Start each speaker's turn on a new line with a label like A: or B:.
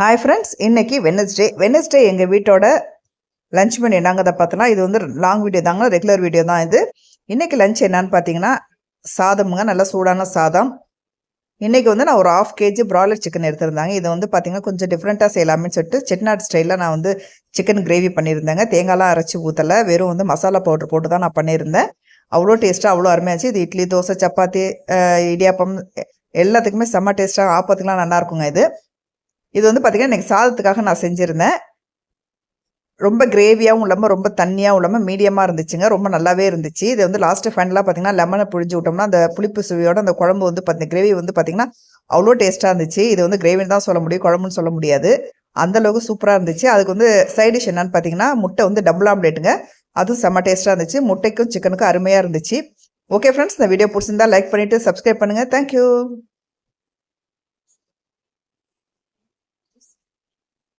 A: Hi friends இன்னைக்கு Wednesday Wednesday எங்கள் வீட்டோட லஞ்ச் மெனு என்னங்கிறத பார்த்தோன்னா இது வந்து லாங் வீடியோ தாங்க ரெகுலர் வீடியோ தான் இது. இன்றைக்கி லஞ்ச் என்னன்னு பார்த்தீங்கன்னா சாதமுங்க நல்லா சூடான சாதம். இன்றைக்கி வந்து நான் ஒரு ஆஃப் கேஜி ப்ராய்லர் சிக்கன் எடுத்திருந்தாங்க. இது வந்து பார்த்தீங்கன்னா கொஞ்சம் டிஃப்ரெண்ட்டாக செய்யலாம்னு சொல்லிட்டு செட்நாட் ஸ்டைலில் நான் வந்து சிக்கன் கிரேவி பண்ணியிருந்தேங்க. தேங்காய்லாம் அரைச்சி ஊற்றலை வெறும் வந்து மசாலா பவுடர் போட்டு தான் நான் பண்ணியிருந்தேன். அவ்வளோ டேஸ்ட்டாக அவ்வளோ அருமையாச்சு இது இட்லி தோசை சப்பாத்தி இடியாப்பம் எல்லாத்துக்குமே செம்ம டேஸ்ட்டாக ஆப்பத்துக்குலாம் நல்லா இருக்குங்க இது. இது வந்து பார்த்தீங்கன்னா இன்றைக்கி சாதத்துக்காக நான் செஞ்சுருந்தேன். ரொம்ப கிரேவியாகவும் இல்லாமல் ரொம்ப தண்ணியாகவும் இல்லாமல் மீடியமாக இருந்துச்சுங்க. ரொம்ப நல்லாவே இருந்துச்சு. இது வந்து லாஸ்ட்டு ஃபைனலாக பார்த்தீங்கன்னா லெமனை புழிஞ்சு விட்டோம்னா அந்த புளிப்பு சுவையோட அந்த குழம்பு வந்து பார்த்திங்க கிரேவி வந்து பார்த்திங்கன்னா அவ்வளோ டேஸ்ட்டாக இருந்துச்சு. இது வந்து கிரேவின்னு தான் சொல்ல முடியும் குழம்புன்னு சொல்ல முடியாது. அந்தளவுக்கு சூப்பராக இருந்துச்சு. அதுக்கு வந்து சைடிஷ் என்னன்னு பார்த்தீங்கன்னா முட்டை வந்து டபுள் ஆம்லேட்டுங்க அதுவும் செம்ம டேஸ்ட்டாக இருந்துச்சு. முட்டைக்கும் சிக்கனுக்கும் அருமையாக இருந்துச்சு. ஓகே ஃப்ரெண்ட்ஸ் இந்த வீடியோ பிடிச்சிருந்தா லைக் பண்ணிவிட்டு சப்ஸ்கிரைப் பண்ணுங்கள் தேங்க்யூ